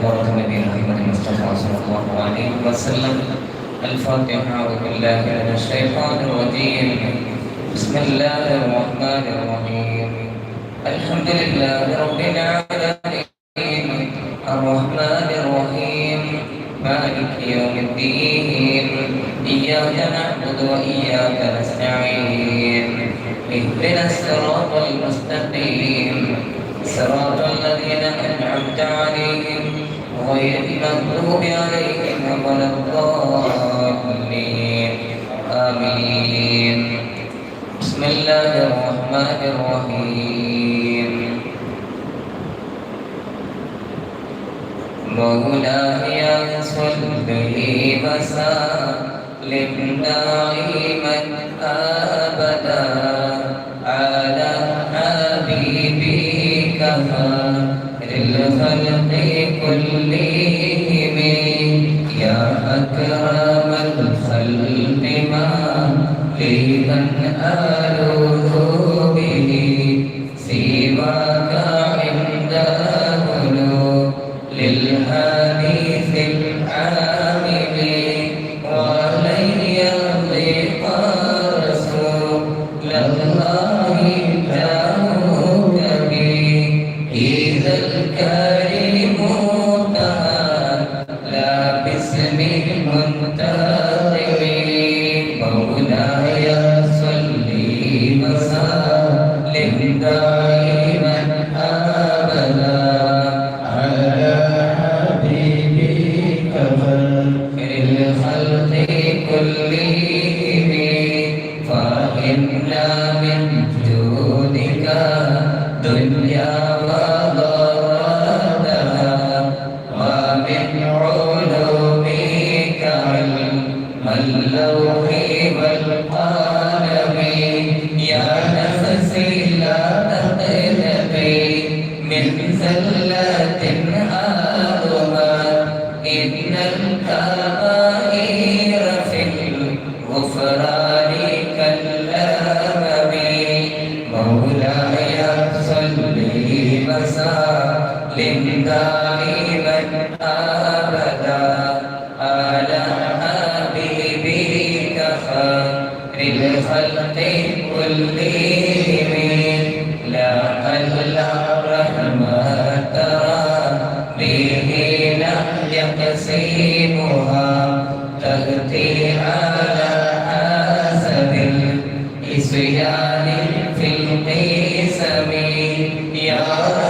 حضرة النبي محمد المصطفى صلى الله عليه وسلم. الفاتحة بالله من الشيطان الرجيم. بسم الله الرحمن الرحيم. الحمد لله رب العالمين. الرحمن الرحيم. مالك يوم الدين. إياك نعبد وإياك نستعين. اهدنا الصراط المستقيم. صراط الذين أنعمت عليهم غير المغضوب عليهم ولا الضالين آمين بسم الله الرحمن الرحيم مولاي صل وسلم دائما ابدا حبيبك خير الخلق كلهم يا اكرم الخلق ما لمن ألوذ الإسيان في القسم يا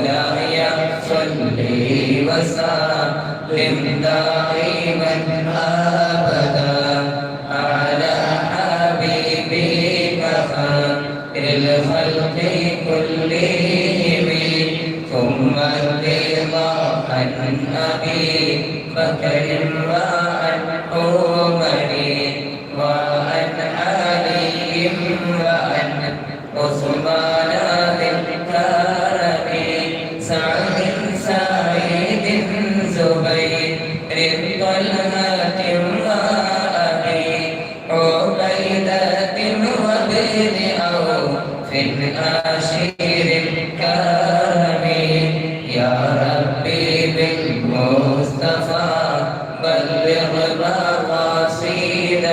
مولاي صل وسلم دائما ابدا على حبيبك خير للخلق كلهم ثم الرضا عن أبي بكر وابن عوف عشير الكرم يا ربي بالمصطفى بلغ مقاصدنا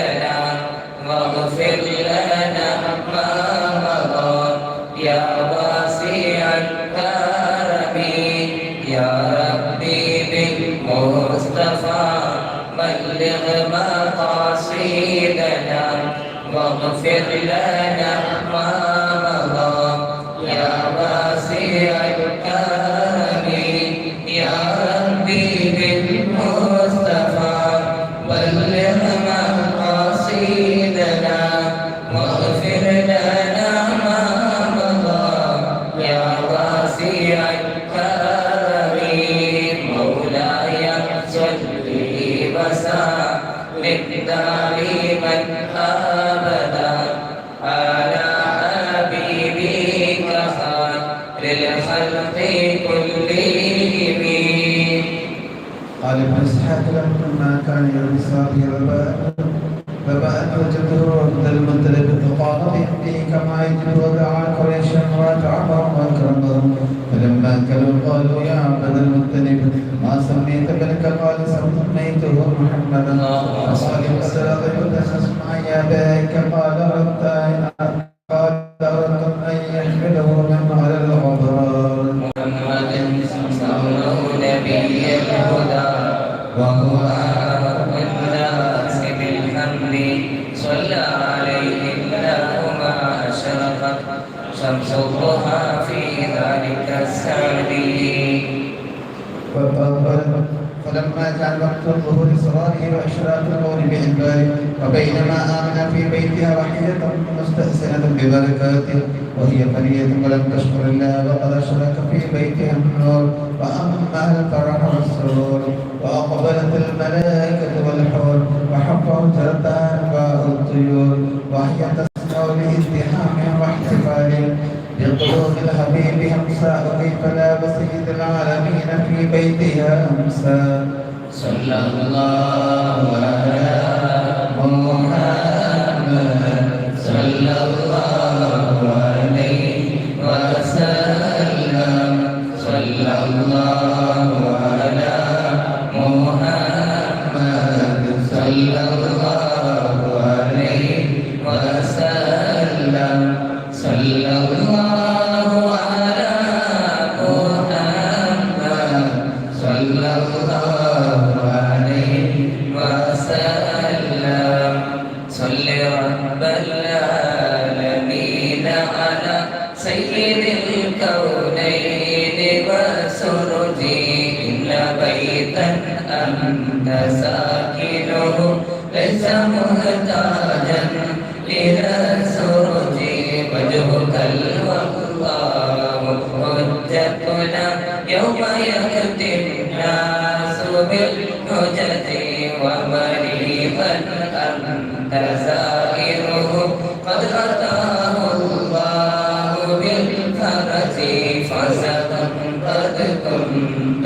واغفر لنا ما مضى يا واسع الكرم يا ربي بالمصطفى بلغ مقاصدنا واغفر لنا فقال بيده كما يجب ودعا قريشا واتعبهم واكرمهم فلما كلوا قالوا يا عبد المطلب ما سميت بنك قال سميته محمدا فقال قد رضيت اسمع يا بيك فلما كان وقت الظهور إسرائيل وإشراق النور بإدباره وبينما آمن في بيتها وحيدة مستأسنة ببركاته وهي قرية ولم تشكر الله وقد أشرك في بيتها النور. وأمها الفرح والسرور وأقبلت الملائكة والحور وحفظت أنواع الطيور وهي تسمع لازدحام واحتفال. بقلوب الحبيب همساء كيف لا بسيد العالمين في بيتها أمسى صلى الله على بيتا أنت ساكنه ليس محتاجا إلى سرجي وجهك الوهاب حجتنا يوم يأتي الناس بالحجة ومريبا أنت زائره قد أتاه الله بالفرج فزقا قد كنت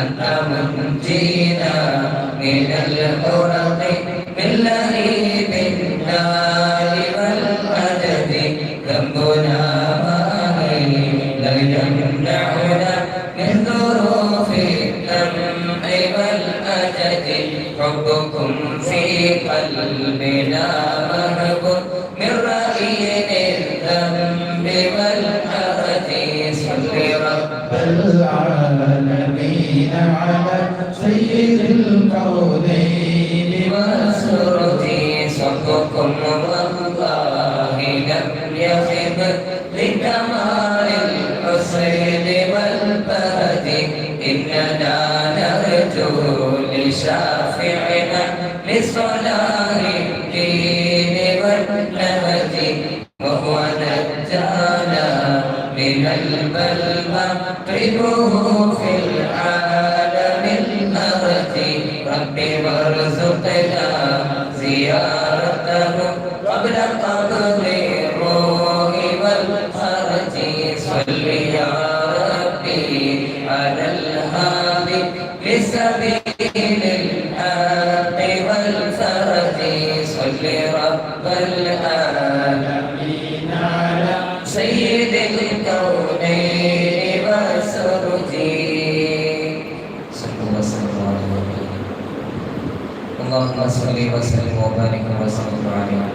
أنت منجينا من الحرق لشافعنا لصلاح الدين والنهج وهو نجانا من البلوى قبه في اللهم صل وسلم وبارك وسلم عليه.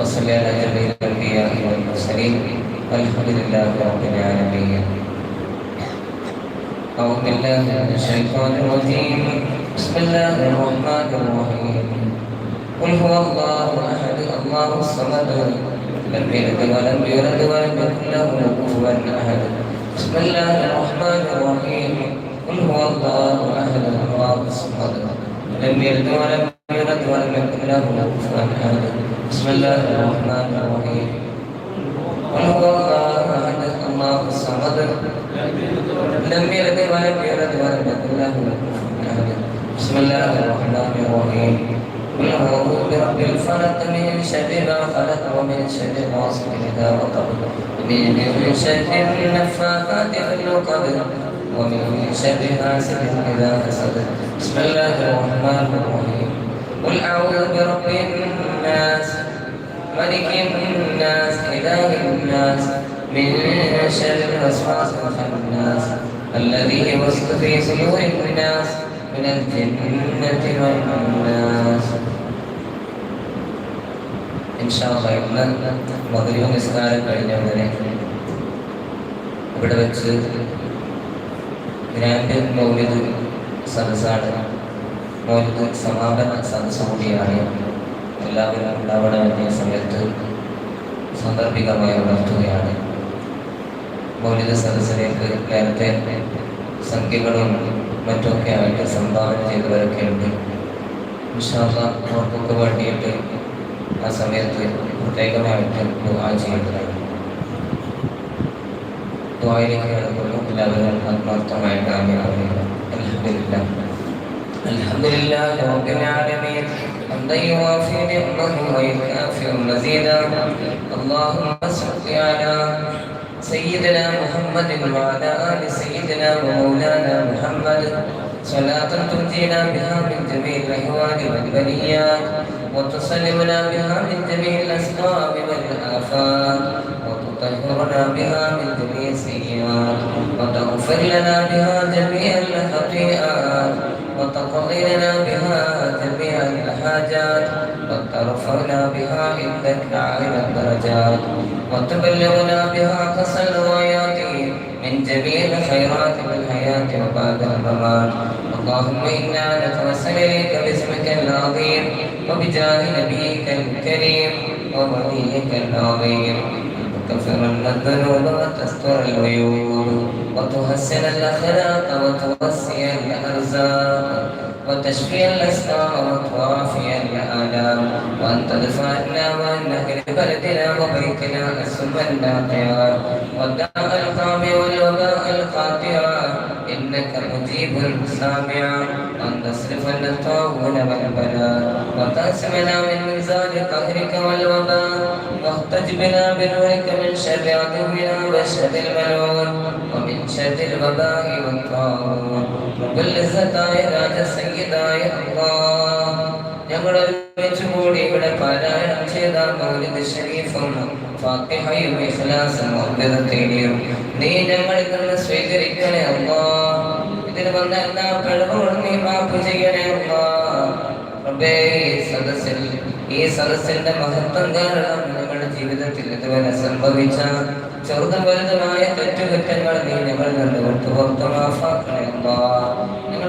وصل على جميع الأنبياء والمرسلين. والحمد لله رب العالمين. أعوذ بالله من الشيطان الرجيم. بسم الله الرحمن الرحيم. قل هو الله أحد الله الصمد. لم يلد ولم يولد ولم يكن له كفوا أحد. بسم الله الرحمن الرحيم. قل هو الله أحد الله الصمد. لم يلد ولم يولد ولم يكن له كفوا أحد بسم الله الرحمن الرحيم قل هو الله أحد الله الصمد لم يلد ولم ولم يكن له كفوا أحد بسم الله الرحمن الرحيم قل أعوذ برب الفلق من شر ما خلق ومن شر غاسق إذا وقب ومن شر النفاثات في العقد ومن شر حاسد إذا حسد بسم الله الرحمن الرحيم. قل أعوذ برب الناس ملك الناس إله الناس من شر الوسواس الخناس الذي يوسوس في صدور الناس من الجنة والناس ഇൻഷാല്ല ഇന്ന് മധുരവും നിസ്കാരം കഴിഞ്ഞ ഉടനെ ഇവിടെ വെച്ച് ഗ്രാൻഡ് മൗലിദ് സദസ്സാണ് മൗലിദ് സമാപന സദസ്സ് കൂടിയാണ് എല്ലാവരും ഉണ്ടാവണമെന്ന സമയത്ത് സാന്ദർഭികമായി ഉണർത്തുകയാണ്. മൗലിക സദസ്സിലേക്ക് നേരത്തെ സംഖ്യകളും മറ്റൊക്കെ ആയിട്ട് സംഭാവന ചെയ്തവരൊക്കെ ഉണ്ട്. വിശ്വാസ അവർക്കൊക്കെ വേണ്ടിയിട്ട് ആ സമയത്ത് പ്രത്യേകമായിട്ട് ദുആ ചെയ്യേണ്ടതാണ്. ദുആയിലേക്ക് കിടക്കുമ്പോൾ എല്ലാവരും ആത്മാർത്ഥമായിട്ട് അൽഹംദുലില്ലാ الحمد لله رب العالمين. حمدا يوافي نعمه ويكافئ مزيدا. اللهم صل على سيدنا محمد وعلى آل سيدنا ومولانا محمد. صلاة تنجينا بها من جميع الاهوال والبليات وتسلمنا بها من جميع الأسباب والآفات وتطهرنا بها من جميع السيئات وتغفر لنا بها جميع الخطيئات. وتقضي لنا بها جميع الحاجات وترفعنا بها عندك أعلى الدرجات وتبلغنا بها قصر الغايات من جميع الخيرات في الحياة وبعد الممات. اللهم إنا نتوسل إليك باسمك العظيم وبجاه نبيك الكريم ووليك العظيم. تغفر لنا الذنوب وتستر العيوب. وتحسن الأخلاق وتوسع الأرزاق وتشفي الأسرار وتوافي الآلام تدفع دفعتنا وأن أهل بلدنا وبيتنا السم الناقيا والداء القام والوباء القاطع يجيب السامع أن تصرف الطاعون والبلاء وتعصمنا من ميزان قهرك والوباء واحتج بنا بنورك من شر عدونا وشر الملعون ومن شر الوباء والطاعون وكل زتاي راج سيداي الله ഞങ്ങൾ ഒരുമിച്ച് കൂടി ഇവിടെ പാരായണം ചെയ്ത മൗലിദ് ഷരീഫും ഫാത്തിഹയും ഇഖ്ലാസും ഒബ്ബിദത്തേയും നീ ഞങ്ങളിൽ നിന്ന് സ്വീകരിക്കണേ അല്ലാഹ് ഇതിന് വന്ന എല്ലാ കഴിവുകളും നീ മാപ്പ് ചെയ്യണേ ഈ സദസ്സിൽ ഈ സദസ്സിന്റെ മഹത്വം കാരണം ഞങ്ങളുടെ ജീവിതത്തിൽ ഇതുവരെ സംഭവിച്ച ചെറുതും വലുതുമായ തെറ്റുകുറ്റങ്ങൾ നീ ഞങ്ങൾ നിന്ന് വിട്ടു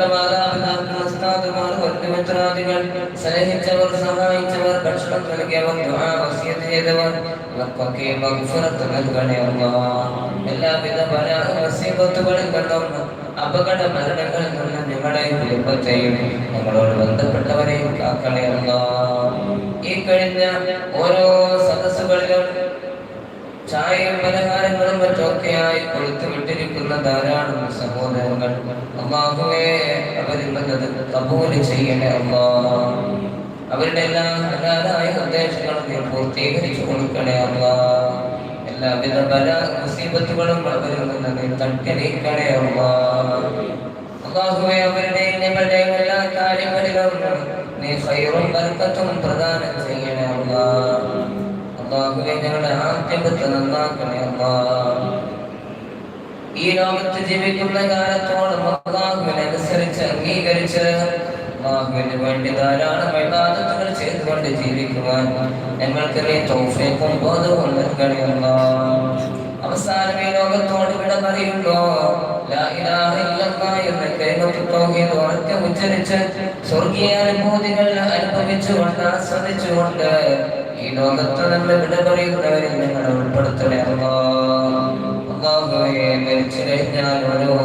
ഞങ്ങളുടെ മാതാപിതാക്കൾ ഉസ്താദുമാർ ബന്ധുമിത്രാദികൾ സ്നേഹിച്ചവർ സഹായിച്ചവർ ഭക്ഷണം നൽകിയവർ ചെയ്തവർ ഇവർക്കൊക്കെ മഗ്ഫിറത്ത് നൽകണേ എല്ലാവിധ പല മുസീബത്തുകളിൽ നിന്നും അപകട മരണങ്ങളിൽ നിന്ന് ഞങ്ങളെ കുടുംബത്തെയും ഞങ്ങളോട് ബന്ധപ്പെട്ടവരെയും കാക്കണേ ഈ കഴിഞ്ഞ ഓരോ സദസ്സുകളിലും ചായയും പലഹാരങ്ങളും മറ്റൊക്കെയായി കൊടുത്തു വിട്ടിരിക്കുന്ന ധാരാളം സഹോദരങ്ങൾ. അള്ളാഹുവേ അവരിൽ നിന്നത് കബൂൽ ചെയ്യണേ അമ്മ അവരുടെ എല്ലാ അനാഥായ ഉദ്ദേശങ്ങളും നീ പൂർത്തീകരിച്ചു കൊടുക്കണേ അമ്മ എല്ലാവിധ പല മുസീബത്തുകളും അവരിൽ നിന്ന് നീ തട്ടി അമ്മ അള്ളാ. അള്ളാഹുവെ എല്ലാ കാര്യങ്ങളിലും നീ ഹൈറും ബർക്കത്തും പ്രദാനം ചെയ്യണേ അള്ളാ. അള്ളാഹുവെ ഞങ്ങളുടെ ആദ്യപത്ത് നന്നാക്കണേ അള്ളാ. ഈ ലോകത്ത് ജീവിക്കുന്ന കാലത്തോളം അള്ളാഹുവിനനുസരിച്ച് അംഗീകരിച്ച് അള്ളാഹുവിന് വേണ്ടി ധാരാളം വിവാദത്തുകൾ ചെയ്തുകൊണ്ട് ജീവിക്കുവാൻ ഞങ്ങൾക്ക് നീ തൗഫീഖും ബോധവും നൽകണേ അല്ലാ അവസാനം ഈ ലോകത്തോട് വിട തൗഹീദ് ഉച്ചരിച്ച് സ്വർഗീയ അനുഭൂതികൾ അനുഭവിച്ചുകൊണ്ട് ആസ്വദിച്ചുകൊണ്ട് ഈ ലോകത്ത് നിന്ന് വിട പറയുന്നവരിൽ നിങ്ങൾ ഉൾപ്പെടുത്തണേ. അള്ളാഹുവേ മരിച്ചു കഴിഞ്ഞാൽ ഓരോ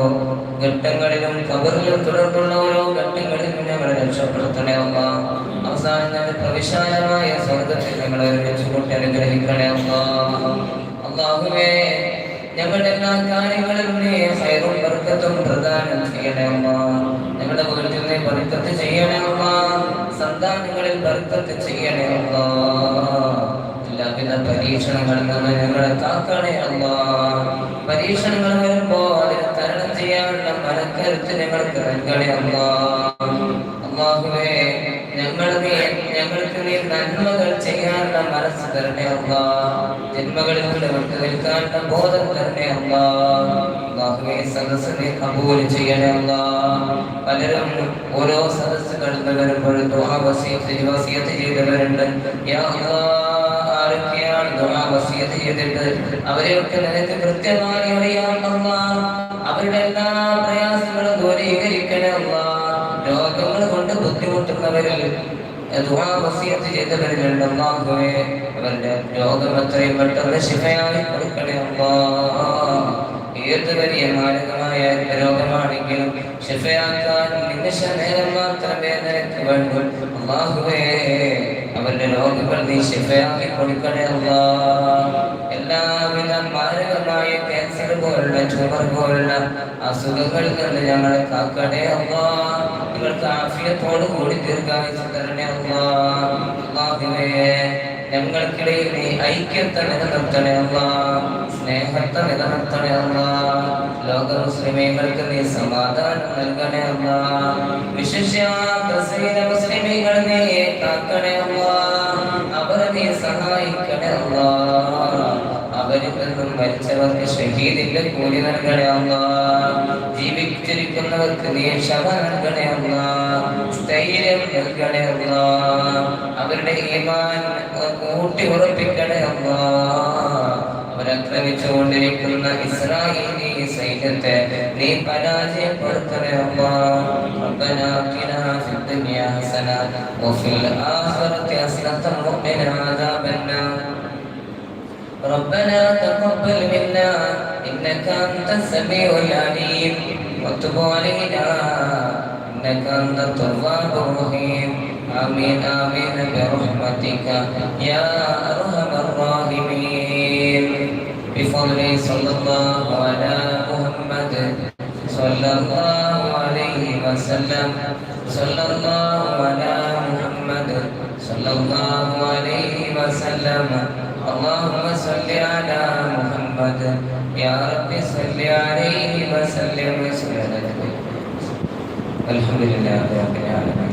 ഘട്ടങ്ങളിലും കബറിലും തുടർന്നുള്ള ഓരോ ഘട്ടങ്ങളിലും ഞങ്ങളെ രക്ഷപ്പെടുത്തണേ അമ്മ അവസാനം ഞങ്ങൾ പ്രവിശാലമായ സ്വർഗത്തിൽ ഞങ്ങളെ ഒരുമിച്ച് കൂട്ടി അനുഗ്രഹിക്കണേ അമ്മ അള്ളാഹുവേ ഞങ്ങളുടെ എല്ലാ കാര്യങ്ങളും പ്രദാനം ചെയ്യണമ ഞങ്ങളുടെ വീട്ടിൽ നീ ബർക്കത്ത് ചെയ്യണേ സന്താനങ്ങളിൽ ബർക്കത്ത് ചെയ്യണമ എല്ലാവിധ പരീക്ഷണങ്ങളിൽ നിന്ന് ഞങ്ങളെ കാക്കണേ പരീക്ഷണങ്ങൾ വരുമ്പോ അതിനെ തരണം ചെയ്യാനുള്ള മനക്കരുത്ത് ഞങ്ങൾക്ക് നൽകണേ അള്ളാഹുവേ ഞങ്ങൾക്ക് നീ നന്മകൾ ചെയ്യാനുള്ള മനസ്സ് തരണേ അമ്മ ജന്മകളിൽ നിൽക്കാനുള്ള ബോധം തരണേ അമ്മ അള്ളാഹുവേ സദസ് നീ കബൂൽ ചെയ്യണേ പലരും ഓരോ സദസ് കടന്നു വരുമ്പോഴും അവരെയൊക്കെ നിനക്ക് കൃത്യമായി അറിയാം അവരുടെ എല്ലാ പ്രയാസങ്ങളും ബുദ്ധിമുട്ടുന്നവരിൽ വസിയത്ത് ചെയ്തവരിലുണ്ട്. അല്ലാഹുവേ അവരുടെ രോഗം എത്രയും പെട്ടെന്ന് ശിഫയായി കൊടുക്കണേ അല്ലാ. ഏത് വലിയ മാരകമായ രോഗമാണെങ്കിലും ശിഫയാക്കാൻ നിമിഷ നേരം മാത്രമേ നിനക്ക് വേണ്ടു. അല്ലാഹുവേ അവരുടെ രോഗങ്ങൾ നീ ശിഫയാക്കി കൊടുക്കണേ അല്ലാ. എല്ലാവിധ മാരകമായ ക്യാൻസർ പോലുള്ള ട്യൂമർ പോലുള്ള അസുഖങ്ങളിൽ നിന്ന് ഞങ്ങളെ കാക്കണേ അല്ലാ. നിങ്ങൾക്ക് ആഫിയത്തോട് കൂടി ദീർഘായുസ് തരണേ അല്ലാ. ഞങ്ങൾക്കിടയിൽ നീ ഐക്യത്തെ നിലനിർത്തണേ അല്ലാ സ്നേഹത്തെ നിലനിർത്തണേ അല്ലാ ലോക മുസ്ലിമീങ്ങൾക്ക് നീ സമാധാനം നൽകണേ അല്ലാ വിശിഷ്യ ക്രിസ്തീയ മുസ്ലിമീങ്ങൾ നീ കാക്കണേ അല്ലാ അവരെ നീ സഹായിക്കണേ അല്ലാ മരിച്ചവർക്ക് ഷഹീദിന്റെ കൂലി നൽകണേ അല്ലാ ജീവിച്ചിരിക്കുന്നവർക്ക് നീ ക്ഷമ നൽകണേ അല്ലാ സ്ഥൈര്യം നൽകണേ അല്ലാ അവരുടെ ഈമാൻ കൂട്ടി ഉറപ്പിക്കണേ അല്ലാ അവരാക്രമിച്ചുകൊണ്ടിരിക്കുന്ന ഇസ്രായേലി സൈന്യത്തെ നീ പരാജയപ്പെടുത്തണേ അല്ലാ ربنا آتنا في الدنيا حسنة وفي الآخرة حسنة وقنا عذاب النار ربنا تقبل منا إنك أنت السميع العليم. وتب علينا إنك أنت التواب الرحيم. آمين آمين برحمتك يا أرحم الراحمين. بفضل صلى الله على محمد صلى الله عليه وسلم. صلى الله على محمد صلى الله عليه وسلم. اللهم صل على محمد يا رب صل عليه وسلم وسلم الحمد لله رب العالمين